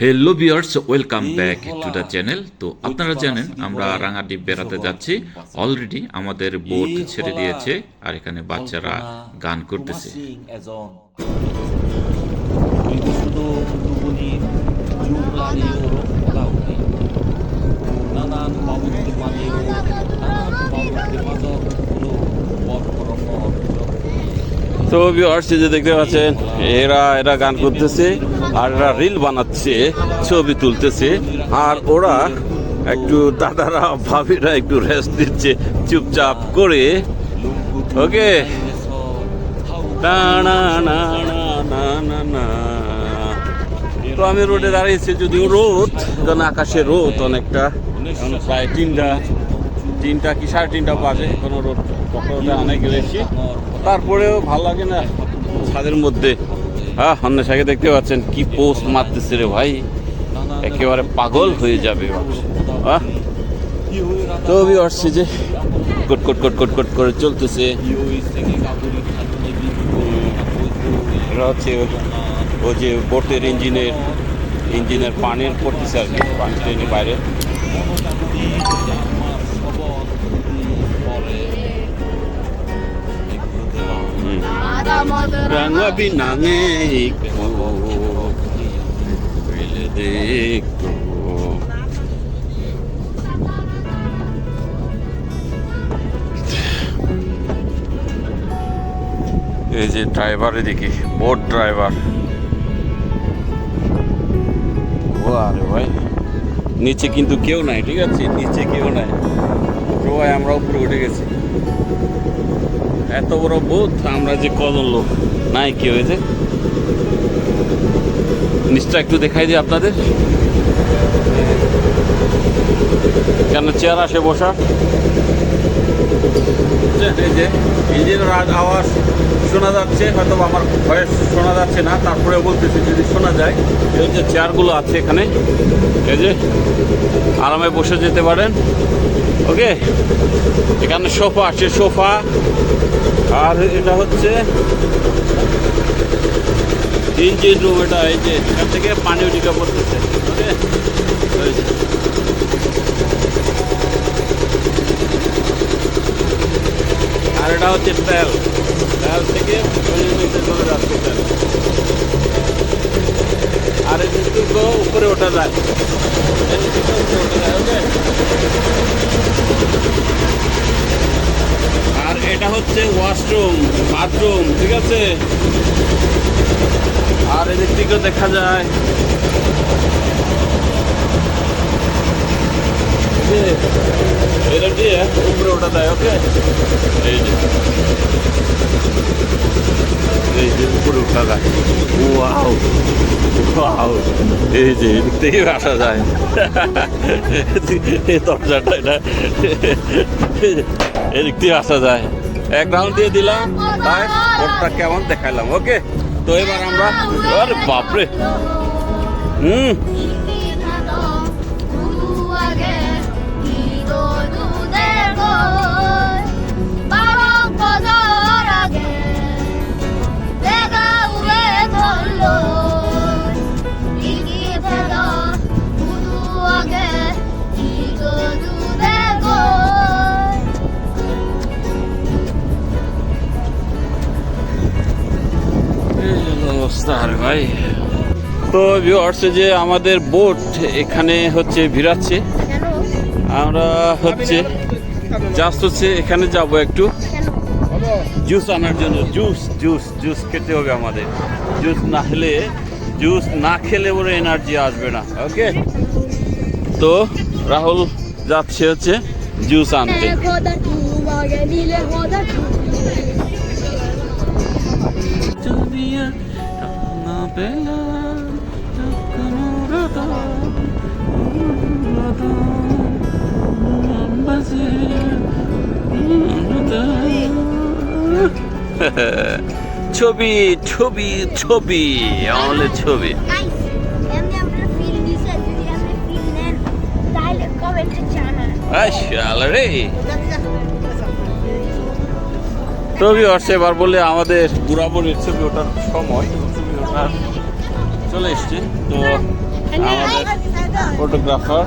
Hello viewers welcome back to the channel তো আপনারা জানেন আমরা রাঙাদ্বীপ বেড়াতে যাচ্ছি। অলরেডি আমাদের বোট ছেড়ে দিয়েছে আর এখানে বাচ্চারা গান করতেছে। তো ভিউয়ার্স যে দেখতে পাচ্ছেন, এরা এরা গান করতেছে, আর এরা রিল বানাচ্ছে, ছবি তুলতেছে, আর ওরা একটু দাদারা, ভাবিরা একটু রেস্ট দিচ্ছে, চুপচাপ করে। ওকে? তো আমি রোডে দাঁড়িয়েছি, যদিও রোদ, কারণ আকাশে রোদ অনেকটা। প্রায় তিনটা তিনটা কি সাড়ে তিনটা বাজে কোনো রোদ। তারপরেও ভালো লাগে না। ছাদের মধ্যে হ্যাঁ সাথে দেখতে পাচ্ছেন কি পোস্ট মারতেছে রে ভাই। একেবারে পাগল হয়ে যাবে আহ তো আমি যে কট কট কট কট কট করে চলতেছে। হচ্ছে ও যে বোটের ইঞ্জিনের ইঞ্জিনের পানির পড়তেছে আর কি পানি ট্রেনের বাইরে। দে একটু। এই যে ড্রাইভার এদিকে বোট ড্রাইভার ও আরে ভাই নিচে কিন্তু কেউ নাই ঠিক আছে নিচে কেউ নাই আমরা উপরে উঠে গেছি এত বড় বোধ, আমরা যে কজন লোক নাই, কি হয়েছে? নিচটা একটু দেখাই দিই আপনাদের। কেন চেয়ার আসে বসা? এই যে ইঞ্জিনের আওয়াজ। শোনা যাচ্ছে, হয়তো আমার ভয়েস শোনা যাচ্ছে না তারপরে বলতেছি, যদি শোনা যায়, এই যে চেয়ারগুলো আছে এখানে, এই যে আরামে বসে যেতে পারেন, ওকে? এখানে সোফা আছে, সোফা। আর এটা হচ্ছে ইঞ্জিন রুম এটা এই যে, এখান থেকে পানি উঠিকা পড়তেছে, ওকে? আর এটা হচ্ছে তেল। তেল থেকে নিচে চলে যাচ্ছে আর এই দুটো উপরে ওঠা যায় আর এটা হচ্ছে ওয়াশরুম বাথরুম ঠিক আছে? আর এদিক থেকেও দেখা যায়। যে এটা দিয়ে উপরে ওঠা যায় ওকে এই যে এই যে উপরে থেকে আসা যায় এই দরজাটা দিয়ে আসা যায় এক রাউন্ড দিয়ে দিলাম তাই ওটা কেমন দেখাইলাম ওকে তো এবার আমরা বাপরে হুম এই হলো অবস্থা আরে ভাই। তো ভিউয়ার্স যে আমাদের বোট এখানে হচ্ছে ভিড়াচ্ছে। আমরা হচ্ছে জাস্ট হচ্ছে এখানে যাব একটু। জুস আনার জন্য জুস জুস জুস খেতে হবে আমাদের। জুস না হলে জুস না খেলে ওর এনার্জি আসবে না ওকে তো রাহুল যাচ্ছে হচ্ছে জুস আনতে। ছবি ছবি ছবি আমাদের ছবি। রে। ছবি হচ্ছে এবার বলে আমাদের বুড়াবুড়ির ছবি ওঠার সময়। ছবি ওঠার চলে এসছে। তো আমাদের ফটোগ্রাফার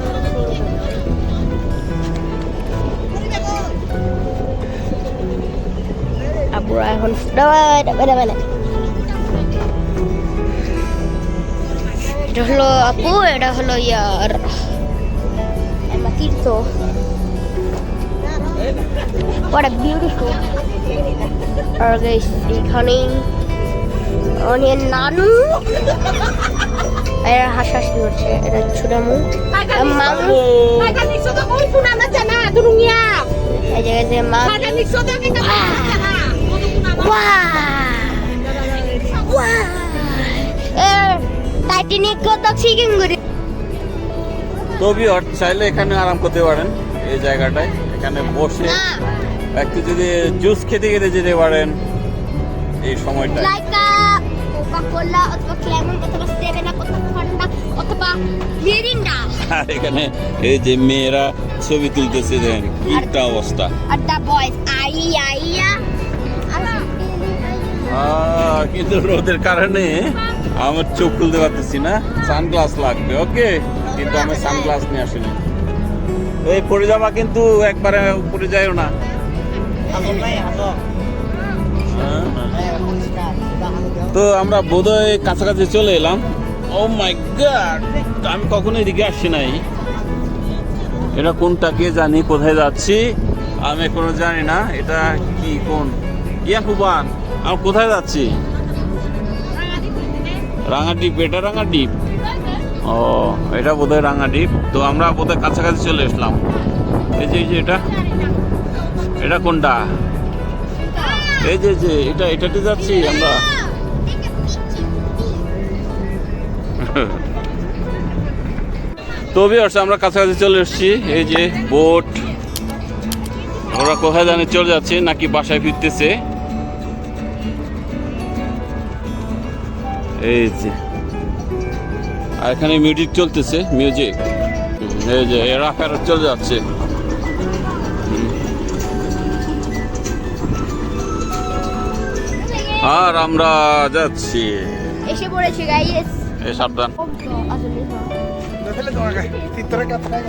আপুরা এখন এটা হলো আপু এটা হলো ইয়ার। তীর্থ। What a beautiful আর গাইস এখানে অনেক নানু এরা হাসাহাসি করছে এটা ছোট মুখ মামু। এই জায়গায় যে মা টাইটানিক কত শিখিং করে তবি চাইলে এখানে আরাম করতে পারেন এই জায়গাটায়। এখানে বসে একটু যদি জুস খেতে খেতে যেতে পারেন এই সময়টা লাইকা অথবা ক্লেমন অথবা সেভেন আপ অথবা ঠান্ডা অথবা মিরিন্ডা। আর এখানে এই যে মেয়েরা ছবি তুলতেছে দেখেন কি একটা অবস্থা। আর বয়েজ আই আহ, কিন্তু রোদের কারণে আমার চোখ খুলতে পারতেছি না। সানগ্লাস লাগবে, ওকে? কিন্তু আমি সানগ্লাস নিয়ে আসিনি। এই পড়ে যাবা কিন্তু একবারে পড়ে যাইও না। হ্যাঁ। তো আমরা বোধহয় কাছাকাছি চলে এলাম। ও মাই গড আমি কখনো এদিকে আসছি নাই। এটা কোনটা কে জানি, কোথায় যাচ্ছি, আমি এখনও জানি না। এটা কি, কোন? ইয়া আমি কোথায় যাচ্ছি? রাঙাদ্বীপ, এটা রাঙাদ্বীপ? ও, এটা বোধহয় রাঙাদ্বীপ। তো আমরা বোধহয় কাছাকাছি চলে এসলাম। এই যে এই যে এটা। এটা কোনটা? এই যে যে, এটা, এটাতে যাচ্ছি আমরা। তো ভিউয়ার্স আমরা কাছাকাছি চলে এসেছি। এই যে বোট ওরা কোথায় জানি চলে যাচ্ছে, নাকি বাসায় ফিরতেছে। এই যে। আর এখানে মিউজিক চলতেছে মিউজিক এই যে এরা ফেরত চলে যাচ্ছে। আর আমরা যাচ্ছি। এসে পড়েছে গাইস এই সাবধান। আসলে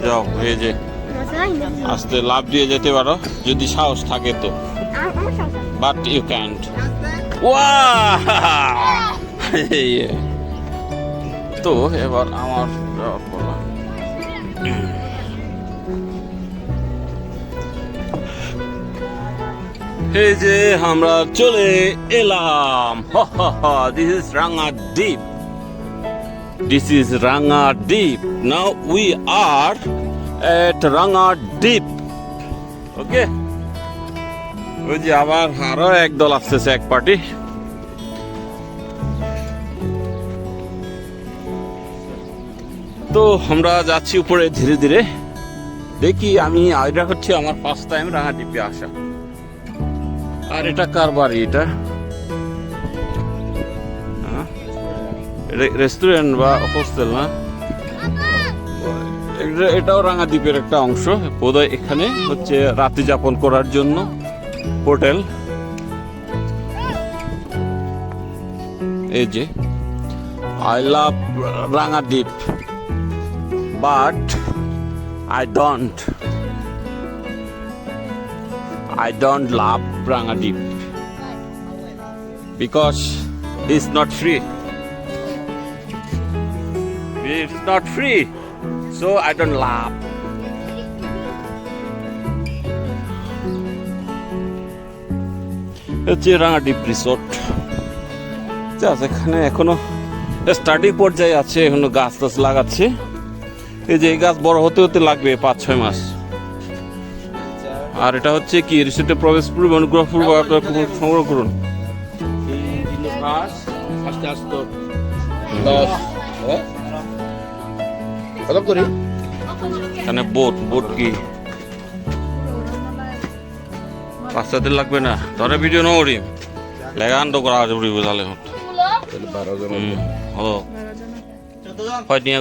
যাও এই যে। আস্তে লাভ দিয়ে যেতে পারো যদি সাহস থাকে তো। বাট ইউ ক্যান্ট তো, এবার আমার পালা। এই যে আমরা চলে এলাম। দিস ইজ রাঙা দ্বীপ দিস ইজ রাঙা দ্বীপ নাও উই আর এট রাঙা দ্বীপ ওকে ওই যে আবার আরও এক দল আসতেছে এক পার্টি। তো আমরা যাচ্ছি উপরে ধীরে ধীরে। দেখি আমি এটা হচ্ছে আমার ফার্স্ট টাইম রাঙাদ্বীপে আসা। আর এটা কার বাড়ি এটা? রেস্টুরেন্ট বা হোস্টেল না? এটা- এটাও রাঙাদ্বীপের একটা অংশ। বোধহয় এখানে হচ্ছে রাত্রি যাপন করার জন্য হোটেল। এই যে, I love Rangadwip but I don't I don't love Rangadwip because it's not free. It's not free so I don't laugh. হচ্ছে রাঙাডিপ রিসোর্ট যা এখানে এখনও স্টার্টিং পর্যায়ে আছে, এখনও গাছ টাছ লাগাচ্ছে। এই যে এই গাছ বড় হতে হতে লাগবে পাঁচ ছয় মাস। আর এটা হচ্ছে কি রিসোর্টে প্রবেশ পূর্বে অনুগ্রহপূর্বক আপনার সংগ্রহ করুন। এখানে বোট বোট কি? বাচ্চাদের লাগবে না। ধরে ভিডিও নড়ি লেগান তো করা আছে উড়ি বোঝালে হলো হয় নিয়া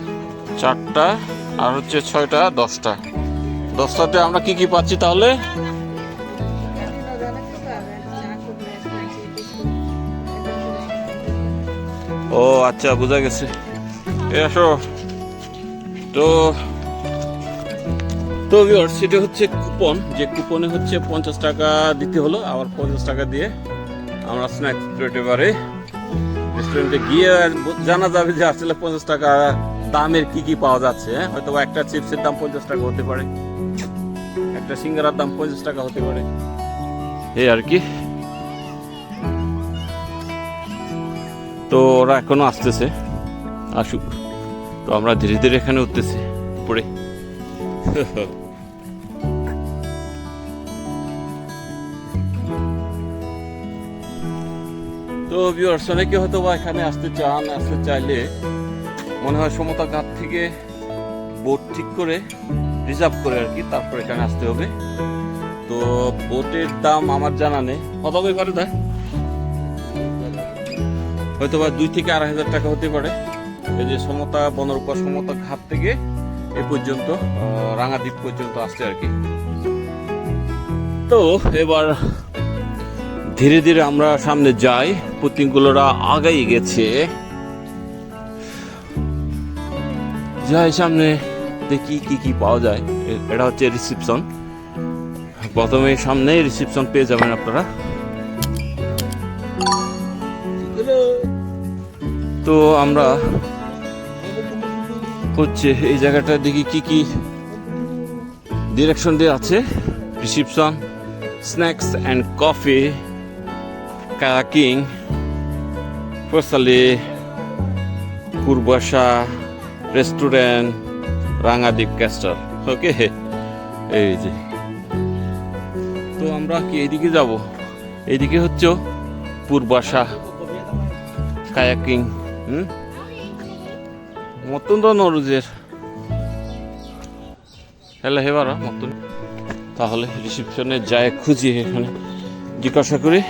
চারটা আর হচ্ছে ছয়টা দশটা। দশটাতে আমরা কি কি পাচ্ছি তাহলে? ও আচ্ছা বোঝা গেছে। এ আসো। তো তো ভিউয়ার্স সেটা হচ্ছে কুপন যে কুপনে হচ্ছে পঞ্চাশ টাকা দিতে হলো আবার পঞ্চাশ টাকা দিয়ে আমরা স্ন্যাক্স পেতে পারে। রেস্টুরেন্টে গিয়ে জানা যাবে যে আসলে পঞ্চাশ টাকা দামের কি কি পাওয়া যাচ্ছে হ্যাঁ? হয়তো একটা চিপসের দাম পঞ্চাশ টাকা হতে পারে একটা সিঙ্গারার দাম পঞ্চাশ টাকা হতে পারে। এই আর কি। তো ওরা এখনও আসতেছে আসুক। তো আমরা ধীরে ধীরে এখানে উঠতেছি উপরে। তো ভিউয়ার্স অনেকে হয়তো বা এখানে আসতে চান আসতে চাইলে মনে হয় সমতা ঘাট থেকে বোট ঠিক করে রিজার্ভ করে আর কি, তারপর এখানে আসতে হবে। তো বোটের দাম আমার জানা নেই। কত হবে পারে দা হয়তো বা দুই থেকে আড়াই হাজার টাকা হতে পারে। এই যে সমতা, বনরূপা সমতা ঘাট থেকে এ পর্যন্ত রাঙাদ্বীপ পর্যন্ত আসছে আর কি। তো এবার ধীরে ধীরে আমরা সামনে যাই। পুতিনগুলোরা আগাই গেছে। যাই, সামনে দেখি কি কি পাওয়া যায়। এটা হচ্ছে রিসিপশন প্রথমে সামনে রিসিপশন পেয়ে যাবেন আপনারা। তো আমরা হচ্ছে এই জায়গাটা দেখি কি কি ডিরেকশন দিয়ে আছে। Reception snacks and coffee kayaking ফসলি পূর্বাশা রেস্টুরেন্ট, রাঙাদ্বীপ ক্যাস্টার ওকে? এই যে। তো আমরা কি এইদিকে যাব? এইদিকে হচ্ছে পূর্বাশা, কায়াকিং, হুম? মতন তো নরুজের। হেলে হেবার মতন। তাহলে রিসিপশনে যায় খুঁজি এখানে। জিজ্ঞাসা করি।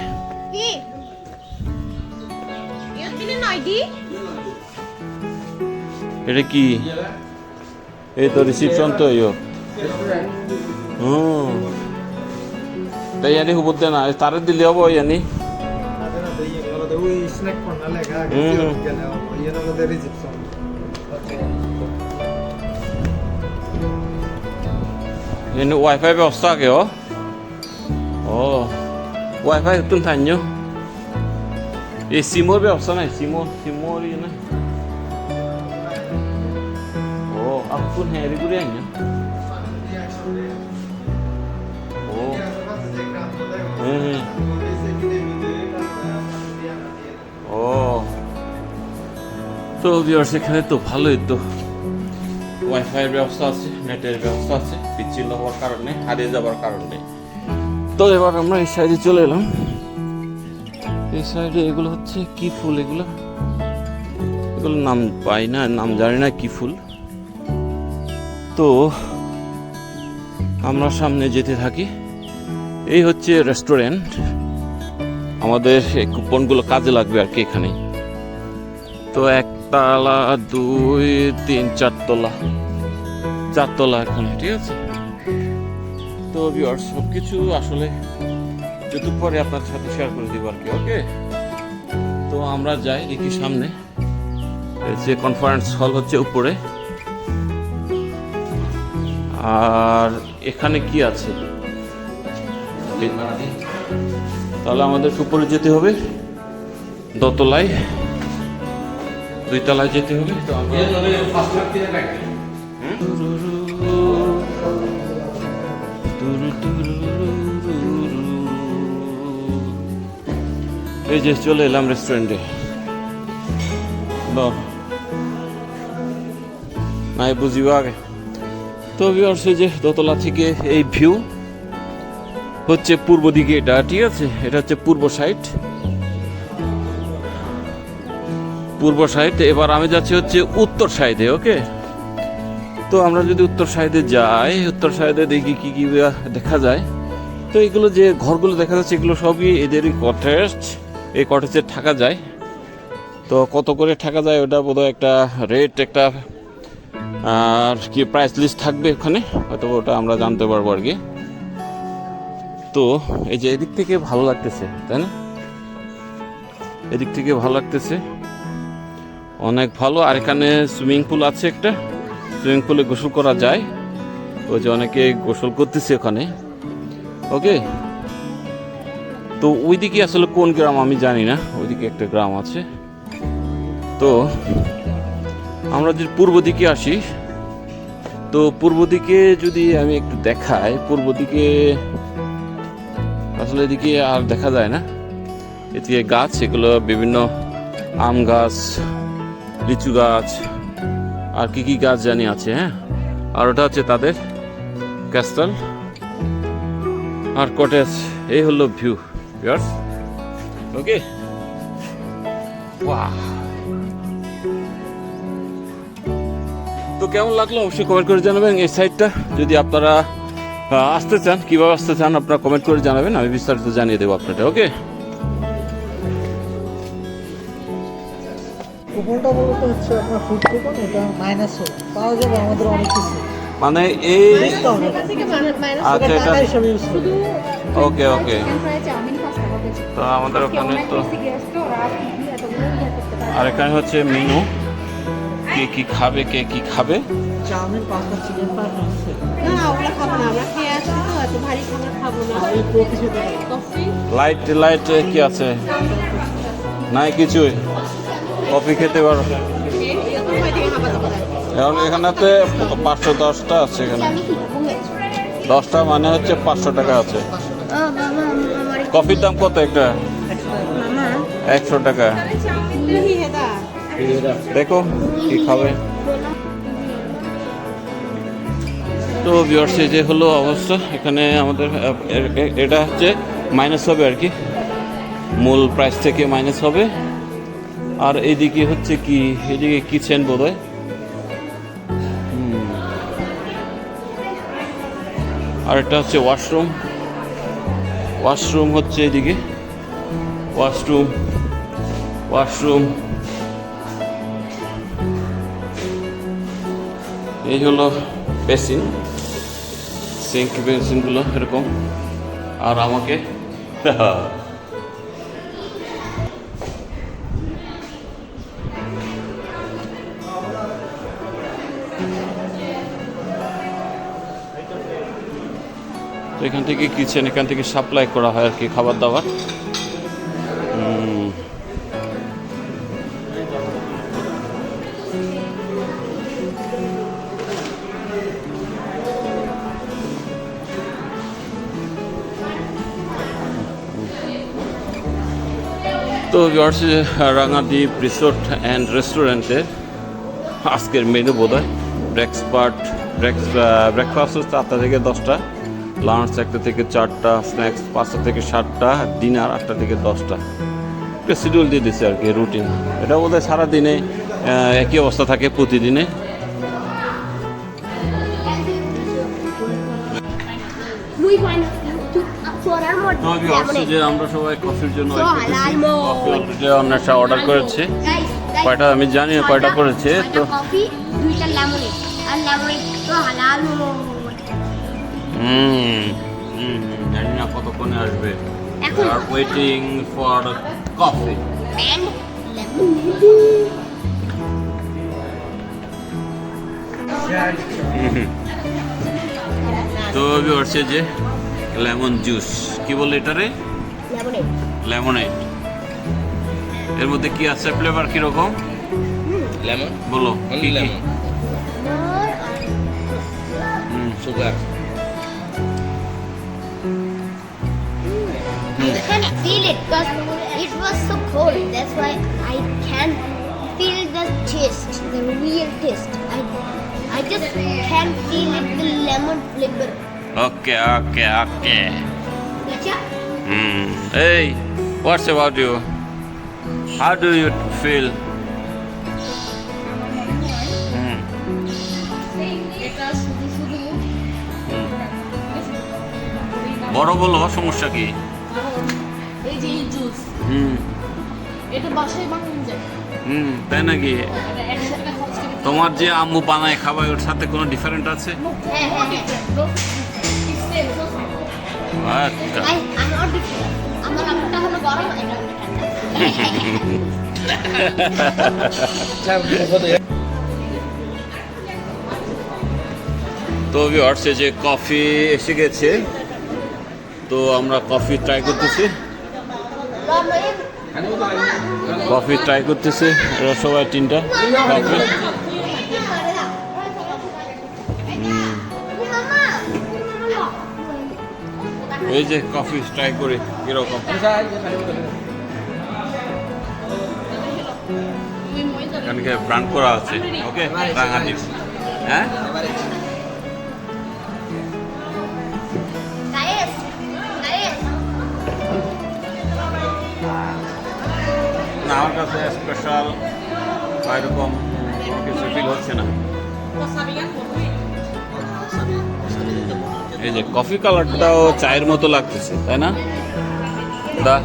এটা কি এই তো রিসিপশন তো ইয়ো হুম তাই ইয়ানি হুবুর দে না তারে দিলে হব ইয়ানি ইয়ানি ওয়াইফাই ব্যবস্থা আগে ও ও ওয়াইফাই তুন থান্য এই সিমোর ব্যবস্থা নাই সিমোর সিমোর ইয়ে নাই aku pun hari bulan ya. Oh. Hmm. Oh. তো ভিউয়ার্স এখানে তো ভালোই তো ওয়াইফাই এর ব্যবস্থা আছে, নেটের ব্যবস্থা আছে বিচ্ছিন্ন হওয়ার কারণে, হারিয়ে যাওয়ার কারণে তো এবার আমরা এই সাইডে চলে এলাম এই সাইডে এগুলো হচ্ছে কি ফুল এগুলো এগুলো নাম পাই না, নাম জানি না কি ফুল তো আমরা সামনে যেতে থাকি। এই হচ্ছে রেস্টুরেন্ট আমাদের কুপনগুলো কাজে লাগবে আর কি এখানে। তো একতলা দুই, তিন চারতলা চারতলা এখানে, ঠিক আছে? তো ভিউয়ার সব কিছু আসলে যেটুক পরে আপনার সাথে শেয়ার করে দিব আর কি ওকে তো আমরা যাই দেখি সামনে। যে কনফারেন্স হল হচ্ছে উপরে। আর এখানে কি আছে? তাহলে আমাদের উপরে যেতে হবে। দোতলায় দুই তলায় যেতে হবে। এই যে চলে এলাম রেস্টুরেন্টে নাই বুঝিব আগে। তো ভিউয়ার্স যে দোতলা থেকে এই ভিউ হচ্ছে পূর্ব দিকে এটা, ঠিক আছে? এটা হচ্ছে পূর্ব সাইড পূর্ব সাইড এবার আমি যাচ্ছি হচ্ছে উত্তর সাইডে ওকে তো আমরা যদি উত্তর সাইডে যাই, উত্তর সাইডে দেখি কি কি দেখা যায়। তো এগুলো যে ঘরগুলো দেখা যাচ্ছে, এগুলো সবই এদেরই কটেজ এই কটেজে থাকা যায়। তো কত করে থাকা যায়, ওটা বোধহয় একটা রেট একটা আর কি প্রাইস লিস্ট থাকবে ওখানে হয়তো ওটা আমরা জানতে পারব আর কি। তো এই যে এদিক থেকে ভালো লাগতেছে, তাই না? এদিক থেকে ভালো লাগতেছে। অনেক ভালো। আর এখানে সুইমিং পুল আছে একটা। সুইমিং পুলে গোসল করা যায়। ওই যে অনেকে গোসল করতেছে ওখানে। ওকে? তো ওইদিকে আসলে কোন গ্রাম আমি জানি না। ওইদিকে একটা গ্রাম আছে। তো আমরা যদি পূর্ব দিকে আসি, তো পূর্ব দিকে যদি আমি একটু দেখাই, পূর্ব দিকে আসলে এদিকে আর দেখা যায় না। এদিকে গাছ, এগুলো বিভিন্ন আম গাছ, লিচু গাছ, আর কি কি গাছ জানি আছে হ্যাঁ? আর ওটা হচ্ছে তাদের ক্যাস্টাল। আর কটেজ, এই হলো ভিউ ওকে বাহ কেমন লাগল অবশ্যই কমেন্ট করে জানাবেন এই সাইডটা যদি আপনারা আসতে চান কীভাবে আসতে চান আপনারা কমেন্ট করে জানাবেন আমি বিস্তারিত জানিয়ে দেবো আপনাকে ওকে কুপনটা মূলত হচ্ছে আপনার ফুড কুপন এটা মাইনাস পাওয়া যাবে আমাদের অনেক কিছু। মানে এই আচ্ছা এটা ওকে ওকে তো আমাদের ওখানে তো আর এখানে হচ্ছে মেনু কে কি খাবে কে কি খাবে? লাইট লাইট কি আছে? নাই কিছুই। কফি খেতে পারো। এখন এখানেতে পাঁচশো দশটা আছে এখানে। দশটা মানে হচ্ছে পাঁচশো টাকা আছে। কফির দাম কত একটা? একশো। টাকা। দেখো কি খাবে। তো ভিউয়ার্সে যে হলো অবস্থা। এখানে আমাদের এটা হচ্ছে মাইনাস হবে আর কি। মূল প্রাইস থেকে মাইনাস হবে। আর এইদিকে হচ্ছে কি, এদিকে কিচেন বোধ হয় আর এটা হচ্ছে ওয়াশরুম ওয়াশরুম হচ্ছে এদিকে। ওয়াশরুম ওয়াশরুম এই হলো বেসিন। সিঙ্ক, বেসিনগুলো এরকম। আর আমাকে এখান থেকে কিচেন এখান থেকে সাপ্লাই করা হয় আর কি, খাবার দাবার। তো ভিউয়ার্স রাঙাদ্বীপ রিসোর্ট অ্যান্ড রেস্টুরেন্টে আজকের মেনু বোধ হয় ব্রেকফাস্ট ব্রেকফাস্ট হচ্ছে আটটা থেকে দশটা লাঞ্চ একটা থেকে চারটা স্ন্যাক্স পাঁচটা থেকে সাতটা ডিনার আটটা থেকে দশটা। একটা শিডিউল দিয়ে দিচ্ছে আর কি রুটিন এটা বোধ হয় সারাদিনে একই অবস্থা থাকে প্রতিদিনে। মধ্যে ভিউয়ার্স যে আমরা সবাই কফির জন্য. কফি অনেকটা অর্ডার করেছি। কয়টা? আমি জানি না কয়টা করেছে তো কফি দুইটা লেমনেড আর লেমনেড তো হালাল হুম হুম জানি না কতক্ষণে আসবে। আর ওয়েটিং ফর কফি তো যে লেমন জুস কি বলে এটারে লেমনেড এর মধ্যে কি আছে ফ্লেভার কি রকম লেমন বলো কি কি lemon sugar I can feel it because it was so cold. That's why I can feel the taste, the real taste. I, I just can feel it, the lemon flavor. Okay okay okay hmm এই what's about you how do you feel বড় বলো সমস্যা কি? হুম। তাই নাকি? তোমার যে আম্মু বানায় খাবার ওর সাথে কোনো ডিফারেন্ট আছে? তো ভিউয়ার্স যে কফি এসে গেছে, তো আমরা কফি ট্রাই করতেছি। কফি ট্রাই করতেছি সবাই তিনটা। কফি এই যে কফি ট্রাই করি, কীরকম? এখানে ব্রান্ড করা আছে ওকে রাঙালি হ্যাঁ? আমার কাছে স্পেশাল এরকম কিছু ফিল হচ্ছে না। এই যে কফি কালারটাও চায়ের মতো লাগতেছে, তাই না? গা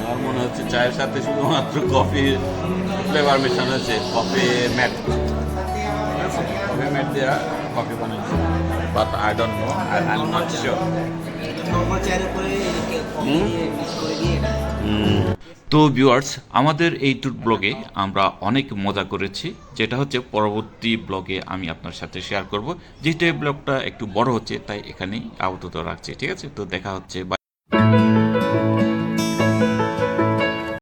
আমার মনে হচ্ছে চায়ের সাথে শুধুমাত্র কফি ফ্লেভার মেশানো হচ্ছে কফি ম্যাট কফি ম্যাট দেওয়া কফি বানাচ্ছে but I don't know I am not sure তো ভিউয়ার্স আমাদের এই ট্যুর ব্লগে আমরা অনেক মজা করেছি। যেটা হচ্ছে পরবর্তী ব্লগে আমি আপনার সাথে শেয়ার করব। যেহেতু এই ব্লগটা একটু বড় হচ্ছে, তাই এখানেই আবদ্ধ রাখছে, ঠিক আছে? তো দেখা হচ্ছে